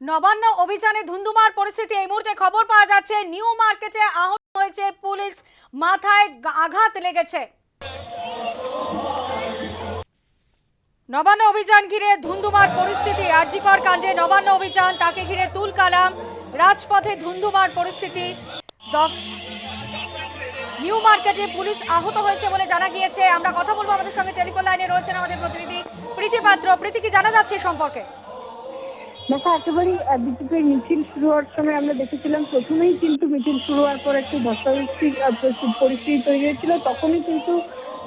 নবান্ন অভিযানে ধুন্ধুমার পরিস্থিতি এই মুহূর্তে খবর পাওয়া যাচ্ছে। নিউ মার্কেটে আহত হয়েছে পুলিশ। মাথায় আঘাত লেগেছে। নবান্ন অভিযান ঘিরে ধুন্ধুমার পরিস্থিতি। আরজিকর কাণ্ডে নবান্ন অভিযান, তাকে ঘিরে তুল কালাম রাজপথে ধুন্ধুমার পরিস্থিতি। নিউ মার্কেটে পুলিশ আহত হয়েছে বলে জানা গিয়েছে। আমরা কথা বলব আমাদের সঙ্গে টেলিফোন লাইনে রয়েছেন আমাদের প্রতিনিধি প্রীতি পাত্র। প্রীতি, কি জানা যাচ্ছে সম্পর্কে? দেখা একেবারেই বিজেপির মিছিল শুরু হওয়ার সময় আমরা দেখেছিলাম, প্রথমেই কিন্তু মিছিল শুরু হওয়ার পর একটি ধস্তাধস্তি পরিস্থিতি- তৈরি হয়েছিল। তখনই কিন্তু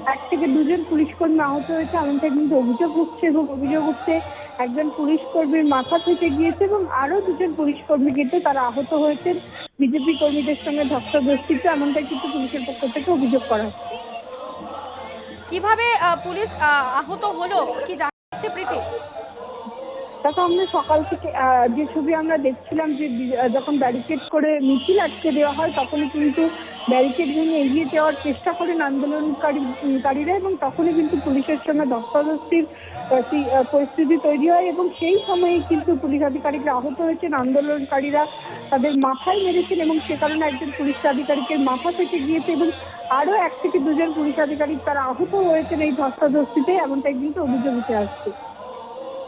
এক থেকে দুজন পুলিশ কর্মী আহত হয়েছে। এমনটা কিন্তু অভিযোগ উঠছে এবং অভিযোগ উঠছে একজন পুলিশ কর্মীর মাথা থেকে গিয়েছে এবং আরও দুজন পুলিশ কর্মী কিন্তু তারা আহত হয়েছেন। বিজেপি কর্মীদের সঙ্গে ধস্তাধস্তিতে এমনটাই কিন্তু পুলিশের পক্ষ থেকে অভিযোগ করা হচ্ছে। কীভাবে পুলিশ আহত হলো? কি জানাচ্ছে প্রীতি? দেখো আমরা সকাল থেকে যে ছবি আমরা দেখছিলাম যে যখন ব্যারিকেড করে মিছিল আটকে দেওয়া হয় তখনই কিন্তু ব্যারিকেড ভেঙে এগিয়ে যাওয়ার চেষ্টা করেন আন্দোলনকারী উম, কারীরা এবং তখনই কিন্তু পুলিশের সঙ্গে ধস্তাধস্তির পরিস্থিতি তৈরি হয় এবং সেই সময়ে কিন্তু পুলিশ আধিকারিকরা আহত হয়েছেন আন্দোলনকারীরা তাদের মাথায় মেরেছেন এবং সে কারণে একজন পুলিশ আধিকারিকের মাথা থেকে গিয়েছে এবং আরও এক থেকে দুজন পুলিশ আধিকারিক তারা আহত হয়েছেন এই ধস্তাধস্তিতে এমনটাই কিন্তু অভিযোগ উঠে আসছে।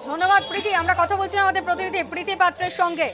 ধন্যবাদ প্রীতি। আমরা কথা বলছিলাম আমাদের প্রতিনিধি প্রীতি পাত্রের সঙ্গে।